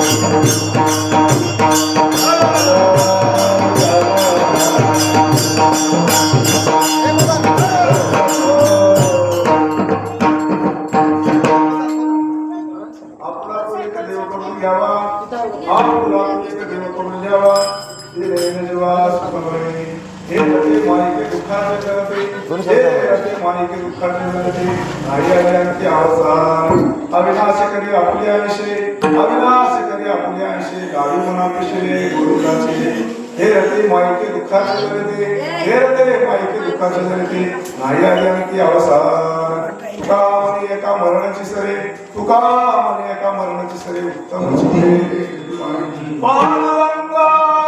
Thank you. रते माईके दुःखाचे अवसान अविनाश करी आपल्या विषय अविनाश करी आपल्या विषय गावी मना गुरुदाचे हे रते माईके दुःखाचे जगते हे रते माईके दुःखाचे जगते नाही आल्याचे अवसान तुका म्हणे एका मरणाची सरे तुका म्हणे एका मरणाची सरे उत्तम पांडुरंगा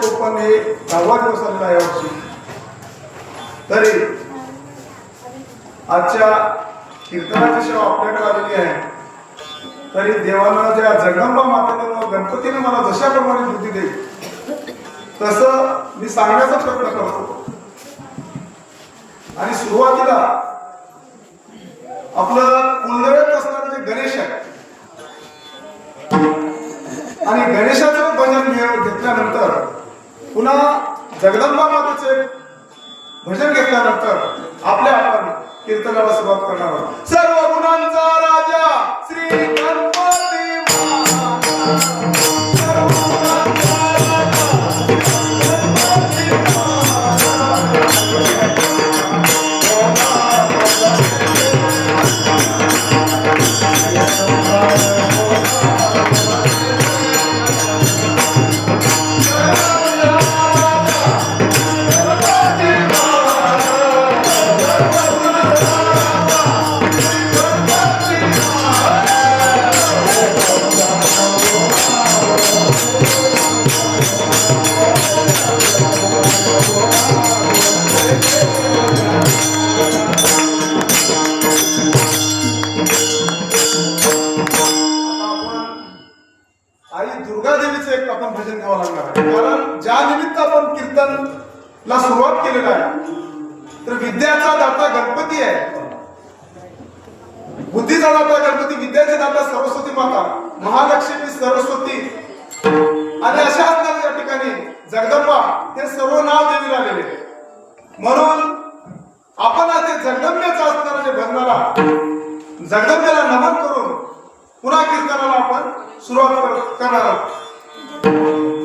दिवसाला येतो हे दहावा दिवस आलेला आहे यावर्षी तरी आजच्या कीर्तनाची सेवा आपल्याकडे आलेली आहे. तरी देवानं ज्या जगदंबा मातेनं गणपतीने मला जशाप्रमाणे बुद्धी दे तसं मी सांगण्याचा प्रयत्न करतो. आणि सुरुवातीला आपलं कुलदैवत असणारे जे गणेश आहे आणि गणेशाचं भजन घे- घेतल्यानंतर पुन्हा जगदंबा मातेचे भजन घेतल्यानंतर आपल्या आपण कीर्तनाला सुरुवात करणार आहोत. ला सुरुवात केलेला आहे. तर विद्याचा दाता गणपती आहे. बुद्धीचा दाता गणपती विद्याचे दाता सरस्वती माता महालक्ष्मी सरस्वती. आणि अशा असणाऱ्या या ठिकाणी जगदंबा हे सर्व नाव देवी लागलेले म्हणून आपण आज जगदंबेचं असणारा जे भजनाला जगदंबेला नमन करून पुन्हा कीर्तनाला आपण सुरुवात करणार आहोत.